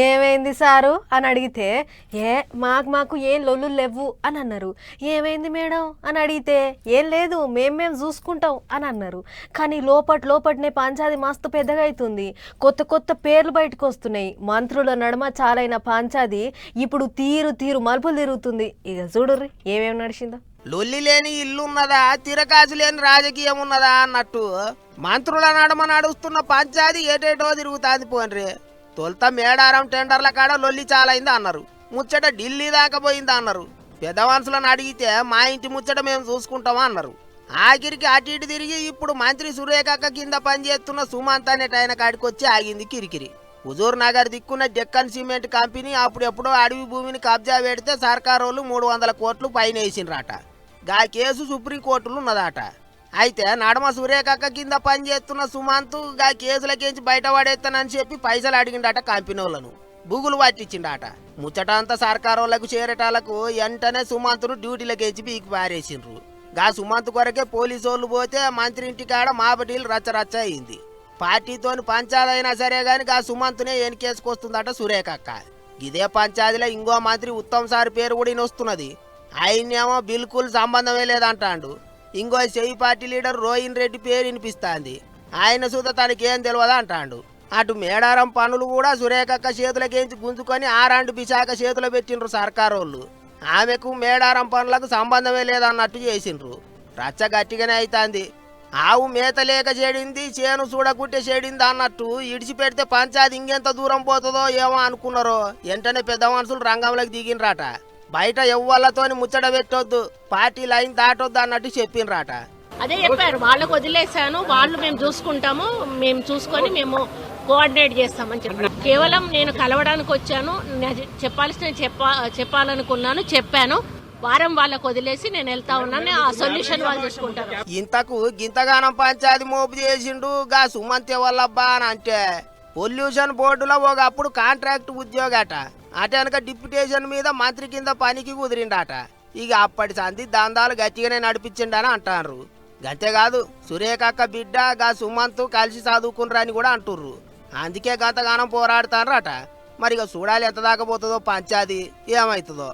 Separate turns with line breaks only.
ఏమైంది సారు? అని అడిగితే ఏ మాకు మాకు ఏం లొల్లు లేవు అని అన్నారు. ఏమైంది మేడం? అని అడిగితే ఏం లేదు మేము మేము చూసుకుంటాం అని అన్నారు. కానీ లోపట్ లోపట్నే పంచాది మస్తు పెద్దగా అవుతుంది కొత్త కొత్త పేర్లు బయటకు వస్తున్నాయి. మంత్రుల నడుమ చాలైన పంచాది ఇప్పుడు తీరు తీరు మలుపులు తిరుగుతుంది. ఇక చూడుర్రి ఏమేమి నడిచిందో.
లొల్లి లేని ఇల్లు ఉన్నదా? తిరకాసు లేని రాజకీయం ఉన్నదా? అన్నట్టు మంత్రుల నడమ నడుస్తున్న పంచాది ఏటేటో తిరుగుతాది పోన్రి. తొలుత మేడారం టెండర్ల కాడ లొల్లి చాలైంది అన్నారు. ముచ్చట ఢిల్లీ దాకా పోయింది అన్నారు. పెద్ద మనుషులను అడిగితే మా ఇంటి ముచ్చట మేము చూసుకుంటామా అన్నారు. ఆఖరికి అటు ఇటు తిరిగి ఇప్పుడు మంత్రి సురేఖక్క కింద పనిచేస్తున్న సుమంత్ అనేట ఆయన కాడికి వచ్చి ఆగింది కిరికిరి. హుజూర్ నగర్ దిక్కున్న డెక్కన్ సిమెంట్ కంపెనీ అప్పుడెప్పుడో అడవి భూమిని కబ్జా పెడితే సర్కారు వాళ్ళు మూడు వందల కోట్లు పైన వేసినరాట. గా కేసు సుప్రీంకోర్టులు ఉన్నదట. అయితే నడమ సూర్యకక్క కింద పనిచేస్తున్న సుమంత్గా కేసులకేంచి బయటపడేస్తానని చెప్పి పైసలు అడిగిండట కంపెనీ వాళ్ళను బుగులు పట్టించిండట. ముచ్చట అంతా సర్కారు వాళ్ళకు చేరేటాలకు వెంటనే సుమంత్ను డ్యూటీలకేంచి పీకి పారేసిండ్రు. గా సుమంత్ కొరకే పోలీసు వాళ్ళు పోతే మంత్రి ఇంటి కాడ మాపటీలు రచ్చరచ్చ అయింది. పార్టీతోని పంచాదైనా సరే గాని గా సుమంత్నే ఎనికేసుకొస్తుందట సురేఖక్క. ఇదే పంచాయతీలో ఇంకో మంత్రి ఉత్తమ్ సార్ పేరు కూడా వస్తున్నది ఆయనేమో బిల్కుల్ సంబంధమే లేదంటాడు. ఇంకో చెయ్యి పార్టీ లీడర్ రోహిన్ రెడ్డి పేరు వినిపిస్తాంది. ఆయన సుధ తనకేం తెలియదు అంటాండు. అటు మేడారం పనులు కూడా సురేఖక్క చేతులకేంచి గుంజుకొని ఆరాండు విశాఖ చేతులు పెట్టిండ్రు సర్కారు వాళ్ళు ఆమెకు మేడారం పనులకు సంబంధమే లేదన్నట్టు చేసిండ్రు. రచ్చ గట్టిగానే అవుతాంది ఆవు మేత లేక చెడింది చేను చూడకుంటే చెడింది అన్నట్టు ఇడిచిపెడితే పంచాయతీ ఇంకెంత దూరం పోతుందో ఏమో అనుకున్నారో. వెంటనే పెద్ద మనుషులు రంగంలోకి దిగినరాట బయట ఎవ్వళ్ళతోని ముచ్చట పెట్టొద్దు. పార్టీ లైన్ దాటొద్దు అన్నట్టు చెప్పినరాట
అదే చెప్పారు. వాళ్ళకు వదిలేశాను. వాళ్ళు మేము చూసుకుంటాము. మేము చూసుకొని మేము కోఆర్డినేట్ చేస్తామని చెప్పారు. కేవలం నేను కలవడానికి వచ్చాను. నేను చెప్పాల్సిన చెప్పా చెప్పాలనుకున్నాను చెప్పాను. వారం వాళ్ళకు వదిలేసి నేను వెళ్తా ఉన్నాను. ఆ సొల్యూషన్ వాళ్ళు చూసుకుంటారు.
ఇంతకు గింతగానం పంచాయతీ మోపు చేసిండు. గా సుమంతే వల్లబ్బా అని అంటే పొల్యూషన్ బోర్డులో ఒకప్పుడు కాంట్రాక్ట్ ఉద్యోగట అట వెనక డిప్యుటేషన్ మీద మంత్రి కింద పనికి కుదిరిండట. ఇక అప్పటి సంధి దందాలు గట్టిగానే నడిపించిండని అంటారు గంతేకాదు సురేఖక్క బిడ్డ గా సుమంత్ కలిసి చదువుకున్రని కూడా అంటుర్రు. అందుకే గతగానం పోరాడుతారట మరి ఇక చూడాలి ఎంత దాకా పోతుందో పంచాది ఏమవుతుందో